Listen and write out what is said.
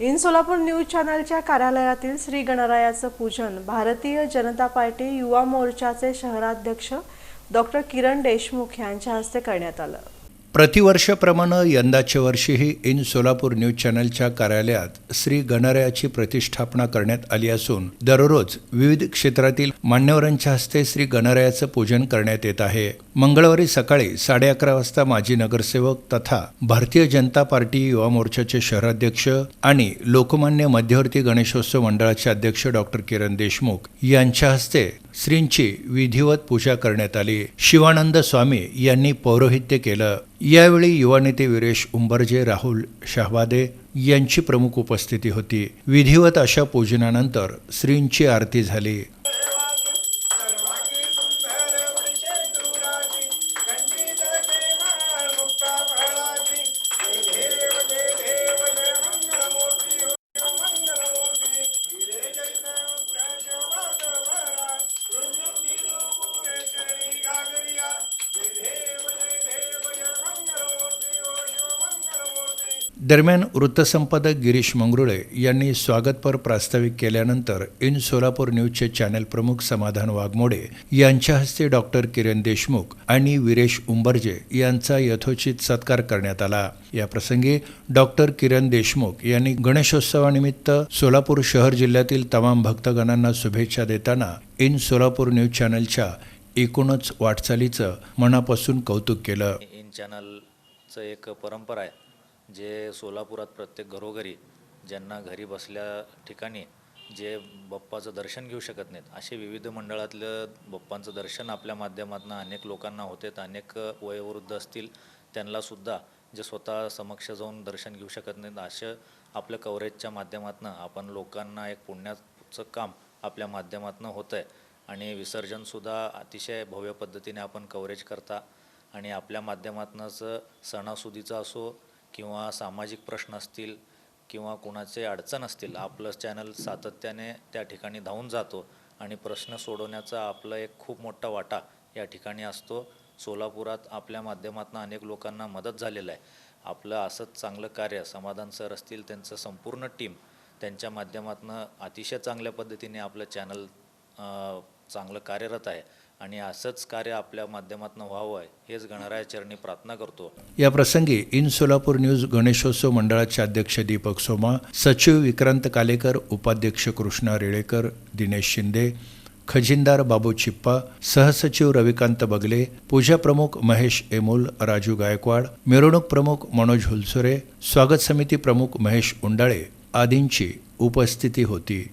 In Solapur news चॅनलच्या कार्यालयातील श्री गणरायाचं पूजन भारतीय जनता पार्टी युवा मोर्चाचे शहराध्यक्ष डॉक्टर किरण देशमुख यांच्या हस्ते करण्यात आलं. प्रतिवर्षाप्रमाणे यंदाच्या वर्षीही इन सोलापूर न्यूज चॅनलच्या कार्यालयात श्री गणरायाची प्रतिष्ठापना करण्यात आली असून दररोज विविध क्षेत्रातील मान्यवरांच्या हस्ते श्री गणरायाचं पूजन करण्यात येत आहे. मंगळवारी सकाळी साडे अकरा वाजता माजी नगरसेवक तथा भारतीय जनता पार्टी युवा मोर्चाचे शहराध्यक्ष आणि लोकमान्य मध्यवर्ती गणेशोत्सव मंडळाचे अध्यक्ष डॉक्टर किरण देशमुख यांच्या हस्ते श्रींची विधिवत पूजा करण्यात आली. शिवानंद स्वामी यांनी पौरोहित्य केलं. यावेळी युवा नेते वीरेश उंबरजे राहुल शहबादे यांची प्रमुख उपस्थिती होती. विधिवत अशा पूजनानंतर श्रींची आरती झाली. दरम्यान वृत्तसंपादक गिरीश मंगरुळे यांनी स्वागतपर प्रास्ताविक केल्यानंतर इन सोलापूर न्यूजचे चॅनल प्रमुख समाधान वाघमोडे यांच्या हस्ते डॉक्टर किरण देशमुख आणि विरेश उंबरजे यांचा यथोचित सत्कार करण्यात आला. या प्रसंगी डॉक्टर किरण देशमुख यांनी गणेशोत्सवानिमित्त सोलापूर शहर जिल्ह्यातील तमाम भक्तगणांना शुभेच्छा देताना इन सोलापूर न्यूज चॅनलच्या एकूणच वाटचालीचं मनापासून कौतुक केलं. इन चॅनलचं एक परंपरा आहे. जे सोलापुरात प्रत्येक घरोघरी ज्यांना घरी बसल्या ठिकाणी जे बाप्पाचं दर्शन घेऊ शकत नाहीत असे विविध मंडळातलं बाप्पांचं दर्शन आपल्या माध्यमातून अनेक लोकांना होते अनेक वयोवृद्ध असतील त्यांनासुद्धा जे स्वतः समक्ष जाऊन दर्शन घेऊ शकत नाहीत असं आपल्या कवरेजच्या माध्यमातून आपण लोकांना एक पुण्याचं काम आपल्या माध्यमातून होतं आहे आणि विसर्जनसुद्धा अतिशय भव्य पद्धतीने आपण कवरेज करता. आणि आपल्या माध्यमातूनच सणासुदीचा असो किंवा सामाजिक प्रश्न असतील किंवा कुणाचे अडचण असतील आपलं चॅनल सातत्याने त्या ठिकाणी धावून जातो आणि प्रश्न सोडवण्याचा आपला एक खूप मोठा वाटा या ठिकाणी असतो. सोलापुरात आपल्या माध्यमातून अनेक लोकांना मदत झालेलं आहे. आपलं असंच चांगलं कार्य समाधान सर असतील त्यांचं संपूर्ण टीम त्यांच्या माध्यमातून अतिशय चांगल्या पद्धतीने आपलं चॅनल चांगलं कार्यरत आहे. आणि असंच कार्य आपल्या माध्यमातून व्हावं आहे हेच गणरायाचरणी प्रार्थना करतो. या प्रसंगी इन सोलापूर न्यूज गणेशोत्सव मंडळाचे अध्यक्ष दीपक सोमा सचिव विक्रांत कालेकर उपाध्यक्ष कृष्णा रेळेकर दिनेश शिंदे खजिनदार बाबू चिप्पा सहसचिव रविकांत बगले पूजा प्रमुख महेश एमोल राजू गायकवाड मिरवणूक प्रमुख मनोज हुलसुरे स्वागत समिती प्रमुख महेश उंडाळे आदींची उपस्थिती होती.